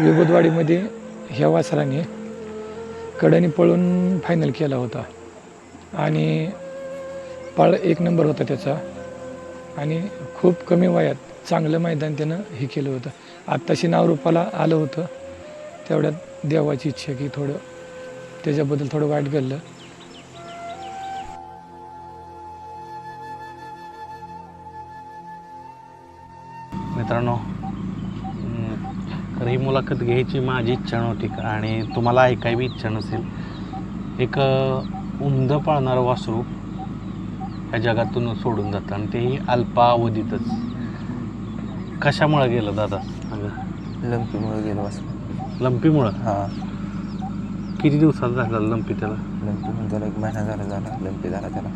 विबोधवाडीमध्ये ह्या वासराने कडनी पळून फायनल केला होता. आणि पळ एक नंबर होता त्याचा. आणि खूप कमी वयात चांगलं मैदान त्यानं हे केलं होतं. आत्ताशी नावरूपाला आलं होतं. तेवढ्यात देवाची इच्छा की थोडं त्याच्याबद्दल थोडं वाईट घडलं. मित्रांनो तर ही मुलाखत घ्यायची माझी इच्छा नव्हती का आणि तुम्हाला ऐकाय बी इच्छा नसेल. एक उमद पाळणारं वासरू ह्या जगातून सोडून जातं आणि तेही अल्पावधीतच. कशामुळं गेलं दादा? लंपीमुळे गेलो असं लंपीमुळं? हां. किती दिवसात झाला लंपी त्याला? लंपी म्हणून त्याला एक महिना झाला झाला. लंपी झाला त्याला.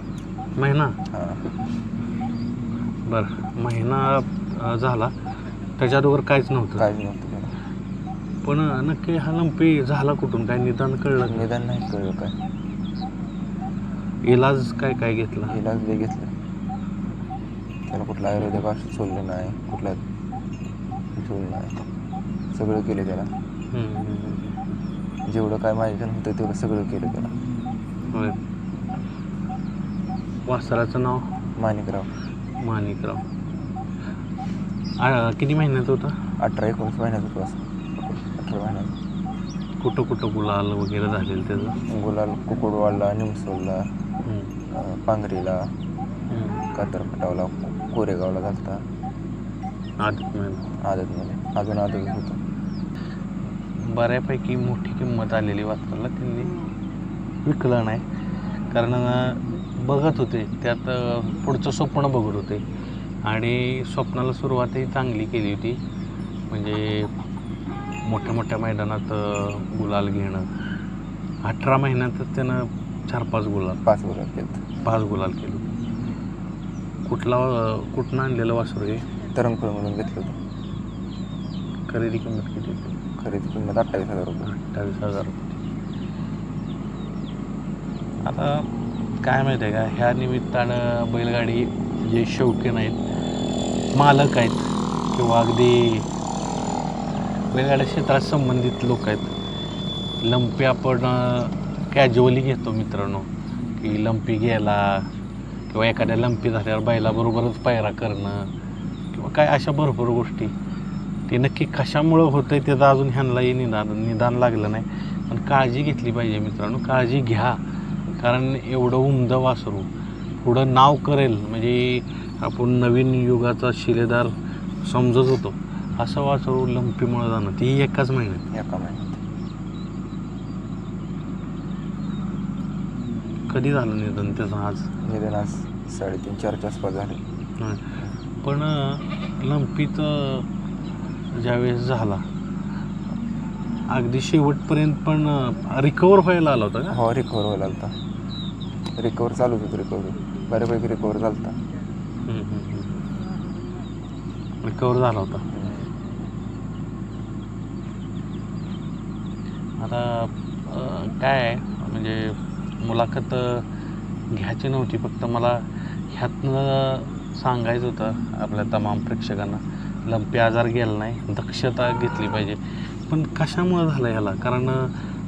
महिना? हां. बरं. महिना झाला. त्याच्या अगोदर काहीच नव्हतं. काहीच नव्हतं. पण नक्की हा लंपी झाला कुठून? काय निदान कळलं का? निदान नाही कळलं काय. इलाज काय काय घेतला? इलाज बी घेतलं. त्याला कुठलं आयुर्वेदिक औषध सोडलं नाही कुठलं सोडलं नाही. सगळं केलं त्याला. हम्म. जेवढं काय माझ्याकडे होतं तेवढं सगळं केलं त्याला. होय. वासराचं नाव? माणिकराव. माणिकराव. आ, किती महिन्यात होता? अठरा एकोणीस महिन्याचा होतो असं कुठं कुठं गुलाल वगैरे झालेलं त्याचं? गुलाल कुकुडवाडला निमसोडला हम्म. अं, हम्म. कातरपटावला कोरेगावला घालता. आदत महिना आदतमध्ये अजून आदत होतं. बऱ्यापैकी मोठी किंमत आलेली वासराला त्यांनी. विकलं नाही. कारण अं, बघत होते. त्यात अं, पुढचं स्वप्न बघत होते. आणि स्वप्नाला सुरुवातही चांगली केली होती. म्हणजे मोठ्या मोठ्या मैदानात गुलाल घेणं. अठरा महिन्यातच त्यानं चार पाच गुलाल. पाच गुलाब केलं. पाच गुलाल केलं. कुठला कुठनं आणलेलं वासरू हे? तरंगपूरमधून घेतलं होतं. खरेदी किंमत किती होती? खरेदी किंमत अठ्ठावीस हजार रुपये. अठ्ठावीस हजार रुपये. आता काय माहिती आहे का? ह्या निमित्तानं बैलगाडी जे शौकीन आहेत मालक आहेत किंवा अगदी वेगवेगळ्या क्षेत्रात संबंधित लोक आहेत. लंपी आपण कॅज्युअली घेतो मित्रांनो की लंपी घ्यायला किंवा एखाद्या लंपी झाल्यावर बैलाबरोबरच पायरा करणं किंवा काय अशा भरपूर गोष्टी. ते नक्की कशामुळं होतं आहे त्याचं अजून ह्यांनाही निदान निदान लागलं नाही. पण काळजी घेतली पाहिजे मित्रांनो काळजी घ्या. कारण एवढं उमदं वासरू पुढं नाव करेल. म्हणजे आपण नवीन युगाचा शिलेदार समजत होतो. असं वासरू लंपीमुळं जाणं ती एकाच महिन्यात. एका महिन्यात. कधी झालं निधन त्याचं आज? निदान आज साडेतीन चारच्या आसपास झाले. हं. पण लंपीचं ज्यावेळेस झाला अगदी शेवटपर्यंत पण रिकवर व्हायला आला होता का? हो रिकवर व्हायला लागता रिकवर चालूच होतं रिकवर बऱ्यापैकी रिकवर चालता रिकवर झाला होता. आता काय आहे? म्हणजे मुलाखत घ्यायची नव्हती फक्त मला ह्यातनं सांगायचं होतं आपल्या तमाम प्रेक्षकांना. लंपी आजार गेला नाही दक्षता घेतली पाहिजे. पण कशामुळं झालं ह्याला? कारण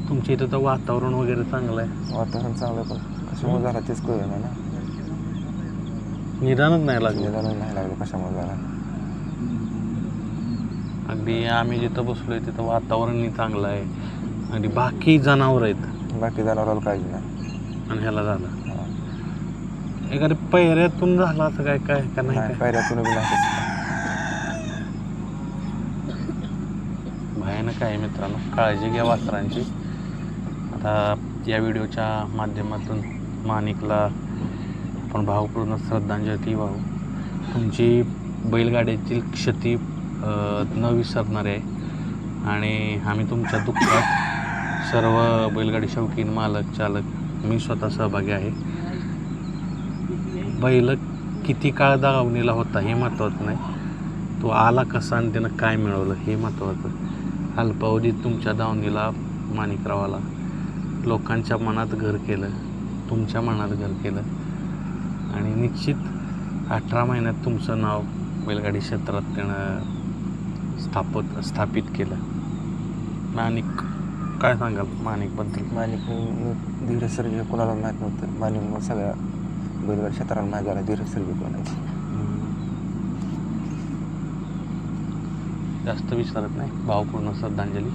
तुमच्या इथं तर वातावरण वगैरे चांगलं आहे. वातावरण चांगलं पण कशामुळे झालं तेच कळलं नाही ना. निदानच नाही लागलं. निदान नाही लागलं कशामुळे झालं. अगदी आम्ही जिथं बसलोय तिथं वातावरणही चांगलं आहे. आणि बाकी जनावर आहेत. बाकी जनावराला काळजी नाही. आणि ह्याला झालं. हा. एखाद्या पैऱ्यातून झालं असं काय काय का नाही नाही काय? पायऱ्यातून बी नाही. भयानक आहे मित्रांनो. काळजी घ्या वासरांची. आता या व्हिडिओच्या माध्यमातून माणिकला आपण भावपूर्ण श्रद्धांजली वाहू तुमची बैलगाड्यातील क्षती अं, न विसरणारे आहे आणि आम्ही तुमच्या दुःखात सर्व बैलगाडी शौकीन मालक चालक मी स्वतः सहभागी आहे. बैल किती काळ दावणीला होता हे महत्त्वाचं नाही. तो आला कसा आणि त्यानं काय मिळवलं हे महत्त्वाचं अल्पावधीत तुमच्या दावणीला माणिकरावाला लोकांच्या मनात घर केलं तुमच्या मनात घर केलं. आणि निश्चित अठरा महिन्यात तुमचं नाव बैलगाडी क्षेत्रात त्यानं स्थापत स्थापित केलं. माणिक काय सांगाल? माणिकबद्दल? माणिक धीरज सर्जे कोणाला माहीत नव्हतं. माणिक मग सगळ्या बैलगाडी क्षेत्राला माहीत झाला धीरज सर्जे कोण आहे जास्त विचारत नाही. भावपूर्ण श्रद्धांजली.